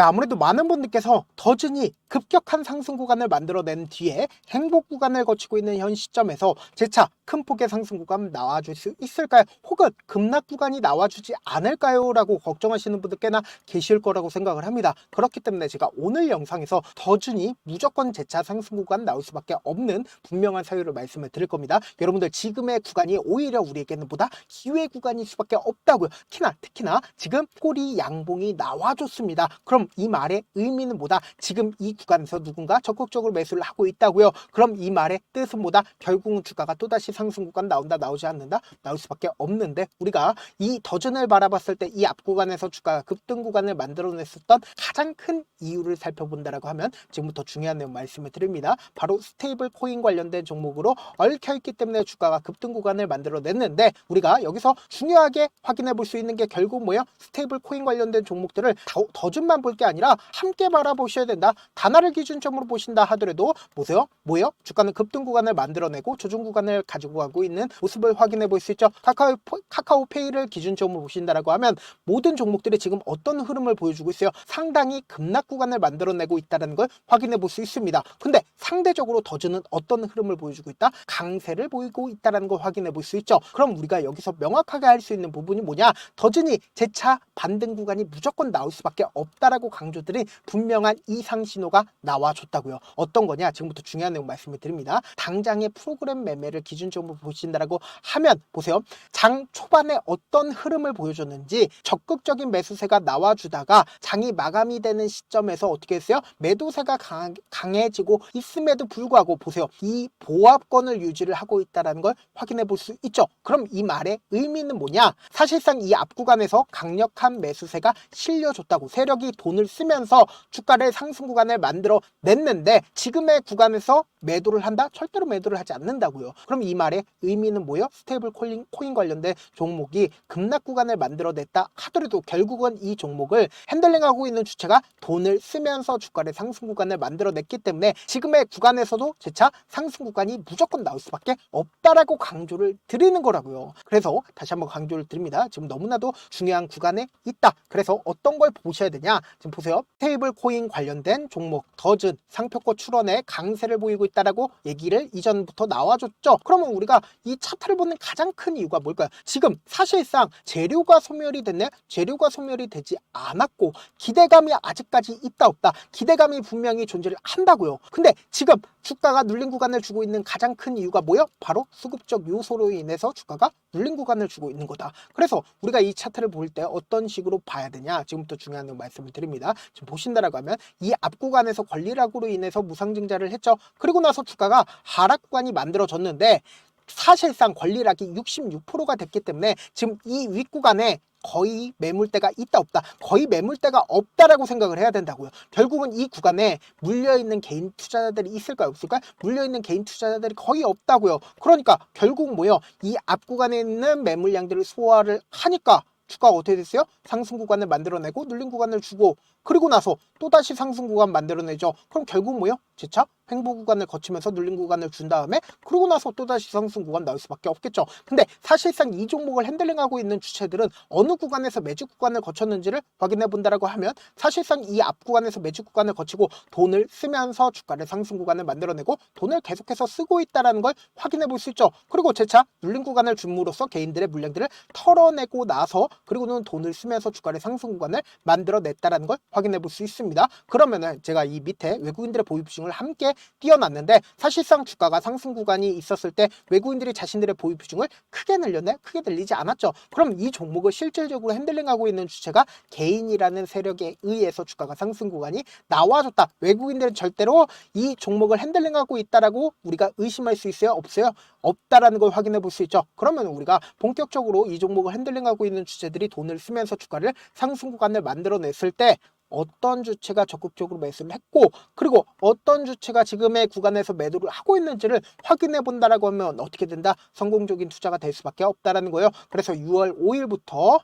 네, 아무래도 많은 분들께서 더즌이 급격한 상승 구간을 만들어낸 뒤에 행복 구간을 거치고 있는 현 시점에서 재차 큰 폭의 상승 구간 나와줄 수 있을까요? 혹은 급락 구간이 나와주지 않을까요? 라고 걱정하시는 분들 꽤나 계실 거라고 생각을 합니다. 그렇기 때문에 제가 오늘 영상에서 더준이 무조건 재차 상승 구간 나올 수밖에 없는 분명한 사유를 말씀을 드릴 겁니다. 여러분들 지금의 구간이 오히려 우리에게는 보다 기회 구간일 수밖에 없다고요. 특히나 특히나 지금 꼬리 양봉이 나와줬습니다. 그럼 이 말의 의미는 뭐다? 지금 이 구간에서 누군가 적극적으로 매수를 하고 있다고요. 그럼 이 말의 뜻은 뭐다? 결국은 주가가 또다시 상승 구간 나온다 나오지 않는다 나올 수밖에 없는데 우리가 이 더즌을 바라봤을 때 이 앞 구간에서 주가가 급등 구간을 만들어냈었던 가장 큰 이유를 살펴본다라고 하면 지금부터 중요한 내용 말씀을 드립니다. 바로 스테이블 코인 관련된 종목으로 얽혀 있기 때문에 주가가 급등 구간을 만들어냈는데 우리가 여기서 중요하게 확인해 볼 수 있는 게 결국 뭐예요? 스테이블 코인 관련된 종목들을 더, 더준만 볼게 아니라 함께 바라보셔야 된다. 단화를 기준점으로 보신다 하더라도 보세요. 뭐예요? 주가는 급등 구간을 만들어내고 조정 구간을 가지고 가고 있는 모습을 확인해 볼 수 있죠. 카카오 카카오페이를 기준점으로 보신다라고 하면 모든 종목들이 지금 어떤 흐름을 보여주고 있어요? 상당히 급락 구간을 만들어내고 있다는 걸 확인해 볼 수 있습니다. 근데 상대적으로 더즈는 어떤 흐름을 보여주고 있다? 강세를 보이고 있다는 걸 확인해 볼 수 있죠. 그럼 우리가 여기서 명확하게 할 수 있는 부분이 뭐냐? 더즈니 재차 반등 구간이 무조건 나올 수밖에 없다라고 강조드린 분명한 이상 신호가 나와줬다고요. 어떤 거냐? 지금부터 중요한 내용 말씀을 드립니다. 당장의 프로그램 매매를 기준점으로 보신다라고 하면 보세요. 장 초반에 어떤 흐름을 보여줬는지 적극적인 매수세가 나와주다가 장이 마감이 되는 시점에서 어떻게 했어요? 매도세가 강, 강해지고 있음에도 불구하고 보세요. 이 보합권을 유지를 하고 있다는 걸 확인해 볼 수 있죠. 그럼 이 말의 의미는 뭐냐? 사실상 이 앞 구간에서 강력한 매수세가 실려줬다고 세력이 돈을 쓰면서 주가를 상승 구간을 만들어 냈는데 지금의 구간에서 매도를 한다? 절대로 매도를 하지 않는다고요. 그럼 이 말의 의미는 뭐예요? 스테이블 코인, 코인 관련된 종목이 급락 구간을 만들어냈다 하더라도 결국은 이 종목을 핸들링하고 있는 주체가 돈을 쓰면서 주가를 상승 구간을 만들어냈기 때문에 지금의 구간에서도 재차 상승 구간이 무조건 나올 수밖에 없다라고 강조를 드리는 거라고요. 그래서 다시 한번 강조를 드립니다. 지금 너무나도 중요한 구간에 있다. 그래서 어떤 걸 보셔야 되냐? 지금 보세요. 테이블 코인 관련된 종목 더즌 상표권 출원에 강세를 보이고 있다라고 얘기를 이전부터 나와줬죠. 그러면 우리가 이 차트를 보는 가장 큰 이유가 뭘까요? 지금 사실상 재료가 소멸이 됐네. 재료가 소멸이 되지 않았고 기대감이 아직까지 있다 없다. 기대감이 분명히 존재를 한다고요. 근데 지금 주가가 눌린 구간을 주고 있는 가장 큰 이유가 뭐요? 바로 수급적 요소로 인해서 주가가 눌린 구간을 주고 있는 거다. 그래서 우리가 이 차트를 볼 때 어떤 식으로 봐야 되냐? 지금부터 중요한 말씀을 드립니다. 지금 보신다라고 하면 이 앞 구간에서 권리락으로 인해서 무상증자를 했죠. 그리고 나서 주가가 하락 구간이 만들어졌는데 사실상 권리락이 66%가 됐기 때문에 지금 이 윗구간에 거의 매물대가 있다 없다 거의 매물대가 없다라고 생각을 해야 된다고요. 결국은 이 구간에 물려있는 개인 투자자들이 있을까요 없을까요? 물려있는 개인 투자자들이 거의 없다고요. 그러니까 결국 뭐요? 이 앞 구간에 있는 매물량들을 소화를 하니까 주가가 어떻게 됐어요? 상승 구간을 만들어내고 눌린 구간을 주고 그리고 나서 또다시 상승 구간 만들어내죠. 그럼 결국 뭐요? 재차 횡보 구간을 거치면서 눌린 구간을 준 다음에 그러고 나서 또다시 상승 구간 나올 수밖에 없겠죠. 근데 사실상 이 종목을 핸들링하고 있는 주체들은 어느 구간에서 매직 구간을 거쳤는지를 확인해 본다라고 하면 사실상 이 앞 구간에서 매직 구간을 거치고 돈을 쓰면서 주가를 상승 구간을 만들어내고 돈을 계속해서 쓰고 있다라는 걸 확인해 볼 수 있죠. 그리고 재차 눌린 구간을 줌으로써 개인들의 물량들을 털어내고 나서 그리고는 돈을 쓰면서 주가를 상승 구간을 만들어냈다라는 걸 확인해 볼 수 있습니다. 그러면은 제가 이 밑에 외국인들의 보유 비중을 함께 띄워놨는데 사실상 주가가 상승 구간이 있었을 때 외국인들이 자신들의 보유 비중을 크게 늘렸네? 크게 늘리지 않았죠. 그럼 이 종목을 실질적으로 핸들링하고 있는 주체가 개인이라는 세력에 의해서 주가가 상승 구간이 나와줬다. 외국인들은 절대로 이 종목을 핸들링하고 있다라고 우리가 의심할 수 있어요? 없어요? 없다라는 걸 확인해 볼 수 있죠. 그러면 우리가 본격적으로 이 종목을 핸들링하고 있는 주체들이 돈을 쓰면서 주가를 상승 구간을 만들어냈을 때 어떤 주체가 적극적으로 매수를 했고 그리고 어떤 주체가 지금의 구간에서 매도를 하고 있는지를 확인해 본다라고 하면 어떻게 된다? 성공적인 투자가 될 수밖에 없다라는 거예요. 그래서 6월 5일부터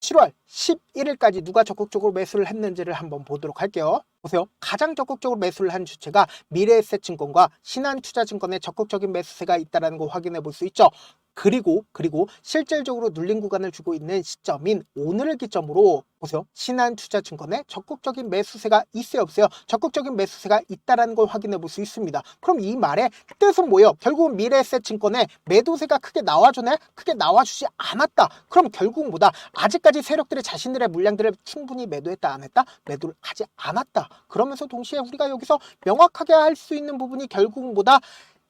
7월 11일까지 누가 적극적으로 매수를 했는지를 한번 보도록 할게요. 보세요. 가장 적극적으로 매수를 한 주체가 미래에셋증권과 신한투자증권에 적극적인 매수세가 있다는 걸 확인해 볼 수 있죠. 그리고 그리고 실질적으로 눌린 구간을 주고 있는 시점인 오늘을 기점으로 보세요. 신한투자증권에 적극적인 매수세가 있어요 없어요? 적극적인 매수세가 있다라는 걸 확인해 볼 수 있습니다. 그럼 이 말의 뜻은 뭐예요? 결국은 미래에셋증권에 매도세가 크게 나와주네? 크게 나와주지 않았다. 그럼 결국은 뭐다? 아직까지 세력들이 자신들의 물량들을 충분히 매도했다 안 했다? 매도를 하지 않았다. 그러면서 동시에 우리가 여기서 명확하게 할 수 있는 부분이 결국은 뭐다?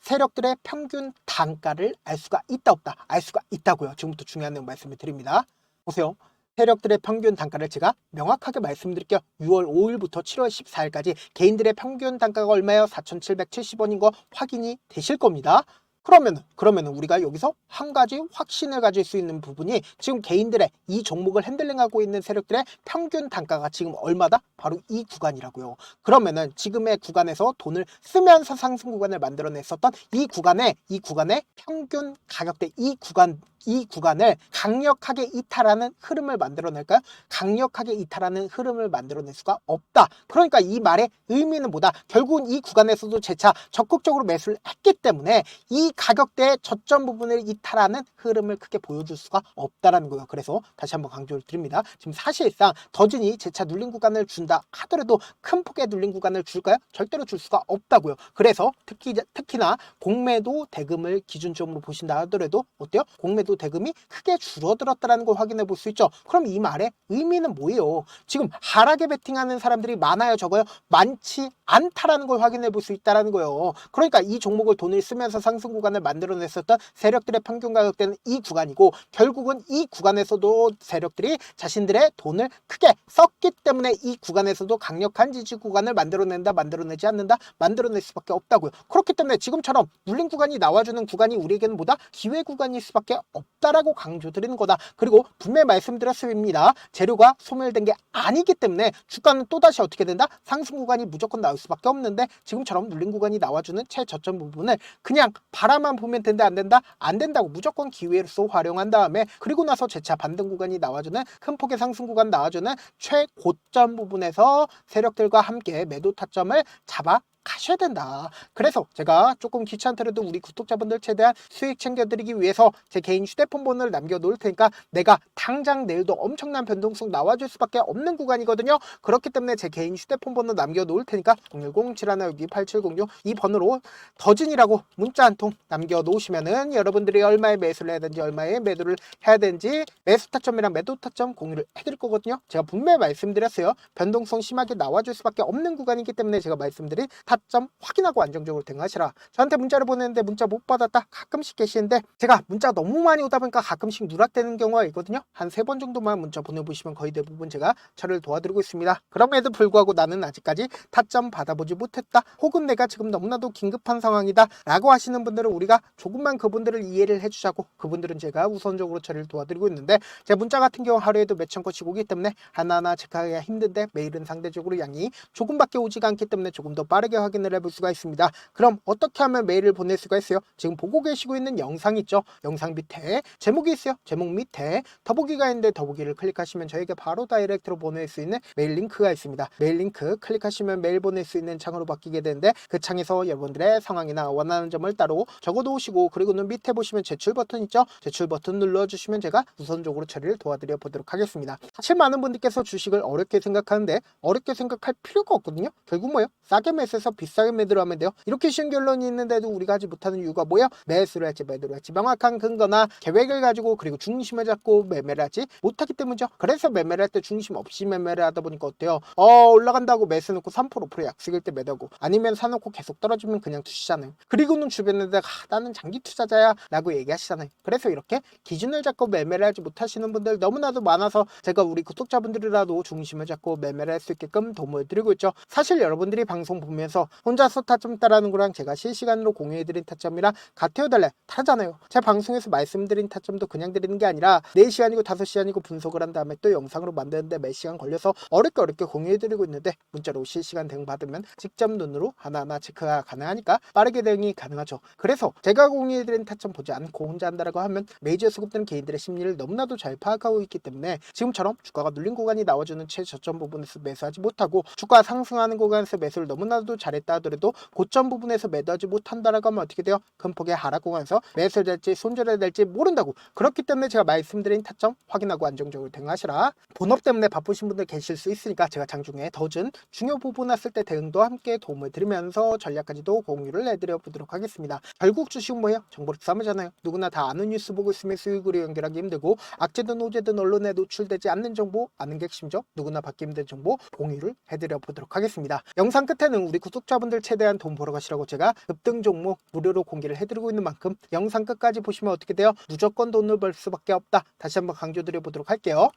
세력들의 평균 단가를 알 수가 있다 없다 알 수가 있다고요. 지금부터 중요한 내용 말씀을 드립니다. 보세요. 세력들의 평균 단가를 제가 명확하게 말씀드릴게요. 6월 5일부터 7월 14일까지 개인들의 평균 단가가 얼마예요? 4,770원인 거 확인이 되실 겁니다. 그러면 그러면 우리가 여기서 한 가지 확신을 가질 수 있는 부분이 지금 개인들의 이 종목을 핸들링하고 있는 세력들의 평균 단가가 지금 얼마다? 바로 이 구간이라고요. 그러면은 지금의 구간에서 돈을 쓰면서 상승 구간을 만들어냈었던 이 구간에 이 구간의 평균 가격대 이 구간 이 구간을 강력하게 이탈하는 흐름을 만들어낼까요? 강력하게 이탈하는 흐름을 만들어낼 수가 없다. 그러니까 이 말의 의미는 뭐다? 결국은 이 구간에서도 재차 적극적으로 매수를 했기 때문에 이 가격대의 저점 부분을 이탈하는 흐름을 크게 보여줄 수가 없다라는 거예요. 그래서 다시 한번 강조를 드립니다. 지금 사실상 더진이 재차 눌린 구간을 준다 하더라도 큰 폭의 눌린 구간을 줄까요? 절대로 줄 수가 없다고요. 그래서 특히 특히나 공매도 대금을 기준점으로 보신다 하더라도 어때요? 공매도 대금이 크게 줄어들었다라는 걸 확인해 볼 수 있죠. 그럼 이 말의 의미는 뭐예요? 지금 하락에 베팅하는 사람들이 많아요, 적어요? 많지 않다라는 걸 확인해 볼 수 있다라는 거예요. 그러니까 이 종목을 돈을 쓰면서 상승 구간 을 만들어냈었던 세력들의 평균 가격대는 이 구간이고 결국은 이 구간에서도 세력들이 자신들의 돈을 크게 썼기 때문에 이 구간에서도 강력한 지지 구간을 만들어낸다, 만들어내지 않는다, 만들어낼 수밖에 없다고요. 그렇기 때문에 지금처럼 눌린 구간이 나와주는 구간이 우리에게는 뭐다? 기회 구간일 수밖에 없다라고 강조드리는 거다. 그리고 분명히 말씀드렸습니다. 재료가 소멸된 게 아니기 때문에 주가는 또다시 어떻게 된다? 상승 구간이 무조건 나올 수밖에 없는데 지금처럼 눌린 구간이 나와주는 최저점 부분을 그냥 바라 만 보면 된다 안 된다? 안 된다고 무조건 기회로서 활용한 다음에 그리고 나서 재차 반등 구간이 나와주는 큰 폭의 상승 구간 나와주는 최고점 부분에서 세력들과 함께 매도 타점을 잡아 가셔야 된다. 그래서 제가 조금 귀찮더라도 우리 구독자분들 최대한 수익 챙겨드리기 위해서 제 개인 휴대폰 번호를 남겨놓을 테니까 내가 당장 내일도 엄청난 변동성 나와줄 수밖에 없는 구간이거든요. 그렇기 때문에 제 개인 휴대폰 번호 남겨놓을 테니까 010-712-8706 이 번호로 더진이라고 문자 한 통 남겨놓으시면은 여러분들이 얼마에 매수를 해야 되는지 얼마에 매도를 해야 되는지 매수 타점이랑 매도 타점 공유를 해드릴 거거든요. 제가 분명히 말씀드렸어요. 변동성 심하게 나와줄 수밖에 없는 구간이기 때문에 제가 말씀드린 타점 확인하고 안정적으로 대응하시라. 저한테 문자를 보냈는데 문자 못 받았다 가끔씩 계시는데 제가 문자가 너무 많이 오다 보니까 가끔씩 누락되는 경우가 있거든요. 한 세 번 정도만 문자 보내보시면 거의 대부분 제가 처리를 도와드리고 있습니다. 그럼에도 불구하고 나는 아직까지 타점 받아보지 못했다. 혹은 내가 지금 너무나도 긴급한 상황이다. 라고 하시는 분들은 우리가 조금만 그분들을 이해를 해주자고 그분들은 제가 우선적으로 처리를 도와드리고 있는데 제 문자 같은 경우 하루에도 몇천 건씩 오기 때문에 하나하나 체크하기가 힘든데 메일은 상대적으로 양이 조금밖에 오지가 않기 때문에 조금 더 빠르게 확인을 해볼 수가 있습니다. 그럼 어떻게 하면 메일을 보낼 수가 있어요? 지금 보고 계시고 있는 영상 있죠? 영상 밑에 제목이 있어요. 제목 밑에 더보기가 있는데 더보기를 클릭하시면 저에게 바로 다이렉트로 보낼 수 있는 메일 링크가 있습니다. 메일 링크 클릭하시면 메일 보낼 수 있는 창으로 바뀌게 되는데 그 창에서 여러분들의 상황이나 원하는 점을 따로 적어놓으시고 그리고는 밑에 보시면 제출 버튼 있죠? 제출 버튼 눌러주시면 제가 우선적으로 처리를 도와드려 보도록 하겠습니다. 사실 많은 분들께서 주식을 어렵게 생각하는데 어렵게 생각할 필요가 없거든요. 결국 뭐예요? 싸게 매수해서 비싸게 매도를 하면 돼요. 이렇게 쉬운 결론이 있는데도 우리가 하지 못하는 이유가 뭐예요? 매수를 할지 매도를 할지 명확한 근거나 계획을 가지고 그리고 중심을 잡고 매매를 하지 못하기 때문이죠. 그래서 매매를 할 때 중심 없이 매매를 하다 보니까 어때요? 어 올라간다고 매수 놓고 3% 5% 약속일 때 매도하고 아니면 사놓고 계속 떨어지면 그냥 투시잖아요. 그리고는 주변에다가 아, 나는 장기 투자자야 라고 얘기하시잖아요. 그래서 이렇게 기준을 잡고 매매를 하지 못하시는 분들 너무나도 많아서 제가 우리 구독자분들이라도 중심을 잡고 매매를 할 수 있게끔 도움을 드리고 있죠. 사실 여러분들이 방송 보면서 혼자서 타점 따라하는 거랑 제가 실시간으로 공유해드린 타점이랑 같아요 달래 다르잖아요. 제 방송에서 말씀드린 타점도 그냥 드리는 게 아니라 4시간이고 5시간이고 분석을 한 다음에 또 영상으로 만드는데 몇 시간 걸려서 어렵게 어렵게 공유해드리고 있는데 문자로 실시간 대응 받으면 직접 눈으로 하나하나 체크가 가능하니까 빠르게 대응이 가능하죠. 그래서 제가 공유해드린 타점 보지 않고 혼자 한다라고 하면 메이저 수급들은 개인들의 심리를 너무나도 잘 파악하고 있기 때문에 지금처럼 주가가 눌린 구간이 나와주는 최저점 부분에서 매수하지 못하고 주가 상승하는 구간에서 매수를 너무나도 잘 잘했다 하더라도 고점 부분에서 매도하지 못한다라고 하면 어떻게 돼요? 큰 폭의 하락 구간에서 매수해야 될지 손절해야 될지 모른다고. 그렇기 때문에 제가 말씀드린 타점 확인하고 안정적으로 대응하시라. 본업 때문에 바쁘신 분들 계실 수 있으니까 제가 장중에 더준 중요 부분 왔을 때 대응도 함께 도움을 드리면서 전략까지도 공유를 해드려 보도록 하겠습니다. 결국 주식은 뭐예요? 정보를 싸움이잖아요. 누구나 다 아는 뉴스 보고 있으면 수익으로 연결하기 힘들고 악재든 호재든 언론에 노출되지 않는 정보 아는 게 핵심이죠. 누구나 받기 힘든 정보 공유를 해드려 보도록 하겠습니다. 영상 끝에는 우리 구독 자분들 최대한 돈 벌어 가시라고 제가 급등 종목 무료로 공개를 해드리고 있는 만큼 영상 끝까지 보시면 어떻게 돼요? 무조건 돈을 벌 수밖에 없다 다시 한번 강조드려 보도록 할게요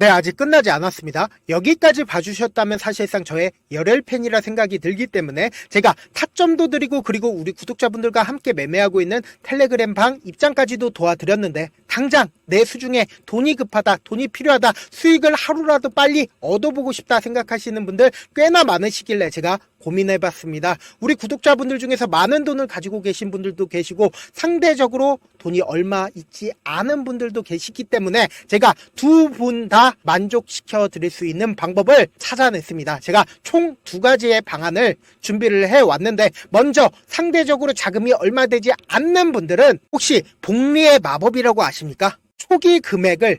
네, 아직 끝나지 않았습니다. 여기까지 봐주셨다면 사실상 저의 열혈 팬이라 생각이 들기 때문에 제가 타점도 드리고 그리고 우리 구독자분들과 함께 매매하고 있는 텔레그램 방 입장까지도 도와드렸는데 당장 내 수중에 돈이 급하다, 돈이 필요하다, 수익을 하루라도 빨리 얻어보고 싶다 생각하시는 분들 꽤나 많으시길래 제가 고민해봤습니다. 우리 구독자분들 중에서 많은 돈을 가지고 계신 분들도 계시고 상대적으로 돈이 얼마 있지 않은 분들도 계시기 때문에 제가 두 분 다 만족시켜 드릴 수 있는 방법을 찾아냈습니다. 제가 총 두 가지의 방안을 준비를 해 왔는데 먼저 상대적으로 자금이 얼마 되지 않는 분들은 혹시 복리의 마법이라고 아십니까? 초기 금액을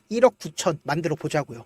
1억 9천 만들어 보자고요.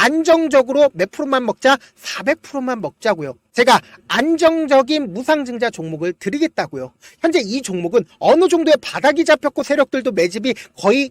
안정적으로 몇 프로만 먹자? 400%만 먹자고요. 제가 안정적인 무상증자 종목을 드리겠다고요. 현재 이 종목은 어느 정도의 바닥이 잡혔고 세력들도 매집이 거의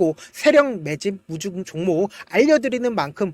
세력 매집 무중 종목 알려드리는 만큼